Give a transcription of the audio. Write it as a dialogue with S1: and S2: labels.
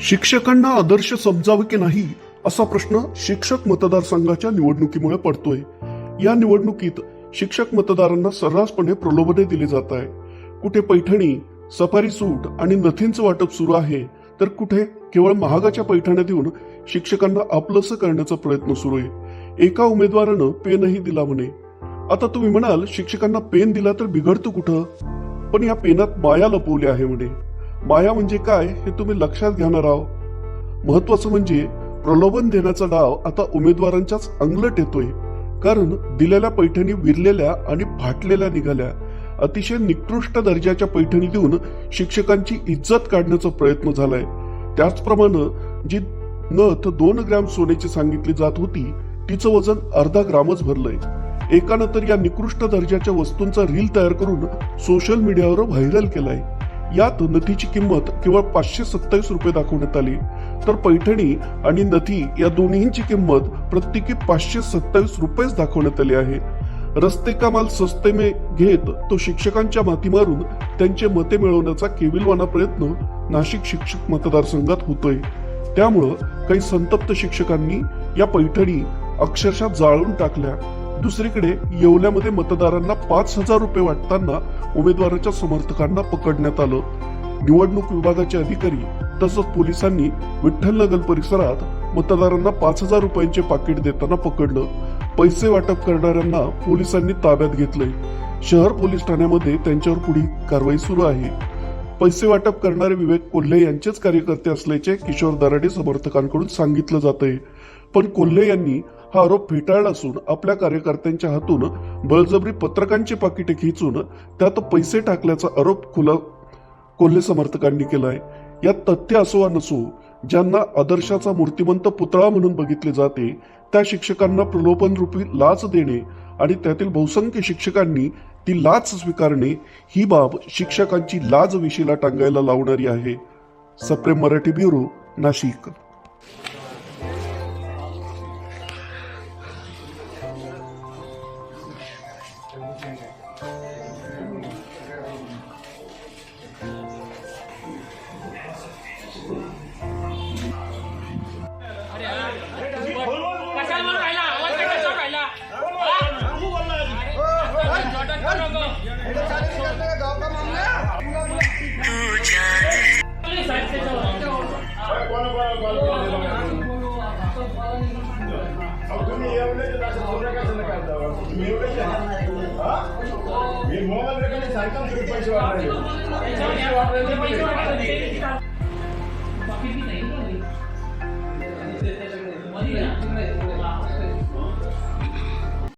S1: शिक्षकांना आदर्श समजावे की नाही असा प्रश्न शिक्षक मतदारसंघाच्या निवडणुकीमुळे पडतोय. या निवडणुकीत शिक्षक मतदारांना सर्रासपणे प्रलोभने दिली जात आहे. कुठे पैठणी सफारी सूट आणि नथींचं वाटप सुरू आहे तर कुठे केवळ महागाच्या पैठण्या देऊन शिक्षकांना आपलंसं करण्याचा प्रयत्न सुरू आहे. एका उमेदवारानं पेनही दिला म्हणे. आता तुम्ही म्हणाल शिक्षकांना पेन दिला तर बिघडतो कुठं? पण या पेनात माया लपवली आहे म्हणे. माया म्हणजे काय हे तुम्ही लक्षात घेणार आहोत महत्वाचं म्हणजे प्रलोभन देण्याचा डाव आता उमेदवारांच्याच अंगलट येतोय. कारण दिलेल्या पैठणी विरलेल्या आणि फाटलेल्या निघाल्या. अतिशय निकृष्ट दर्जाच्या पैठणी देऊन शिक्षकांची इज्जत काढण्याचा प्रयत्न झालाय. त्याचप्रमाणे जी नथ दोन ग्रॅम सोन्याची सांगितली जात होती तिचं वजन अर्धा ग्रामच भरलंय. एकानं तर या निकृष्ट दर्जाच्या वस्तूंचा रील तयार करून सोशल मीडियावर व्हायरल केलाय. यात नथीची किंमत केवळ पाचशे सत्तावीस रुपये दाखवण्यात आली. तर पैठणी आणि नथी या दोन्हीची किंमत प्रत्येकी पाचशे सत्तावीस रुपयेच दाखवण्यात आली आहे. रस्ते कामाल सस्ते मे घेत तो शिक्षकांच्या माती मारून त्यांचे मते मिळवण्याचा केविलवाना प्रयत्न नाशिक शिक्षक मतदारसंघात होतोय. त्यामुळं काही संतप्त शिक्षकांनी या पैठणी अक्षरशः जाळून टाकल्या. दुसरीकडे येवल्यामध्ये मतदारांना पाच हजार रुपये वाटताना उमेदवाराच्या समर्थकांना पकडण्यात आलं. निवडणूक विभागाचे अधिकारी तसंच पोलिसांनी विठ्ठलनगर परिसरात मतदारांना पाच हजार रुपयांचे पाकिट देताना पकडलं. पैसे वाटप करणाऱ्यांना पोलिसांनी ताब्यात घेतलंय. शहर पोलीस ठाण्यामध्ये त्यांच्यावर पुढील कारवाई सुरू आहे. पैसे वाटप करणारे विवेक कोल्हे यांचेच कार्यकर्ते असल्याचे किशोर दराडे समर्थकांकडून सांगितलं जात आहे पण कोल्हे यांनी हा आरोप फेटाळला असून आपल्या कार्यकर्त्यांच्या हातून बळजबरी पत्रकांची पाकिटे खिचून त्यात पैसे टाकल्याचा आरोप खुला कोल्हे समर्थकांनी केलाय. यात तथ्य असो वा नसो ज्यांना आदर्शाचा मूर्तिमंत पुतळा म्हणून बघितले जाते त्या शिक्षकांना प्रलोभन रूपी लाच देणे आणि त्यातील बहुसंख्य शिक्षकांनी ती लाच स्वीकारणे ही बाब शिक्षकांची लाज विशीला टांगायला लावणारी आहे. सप्रेम मराठी ब्युरो नाशिक.
S2: कशाला म्हणून राहिला आवाज काय कशावर राहिला जॉर्डन करू नको. पोलीस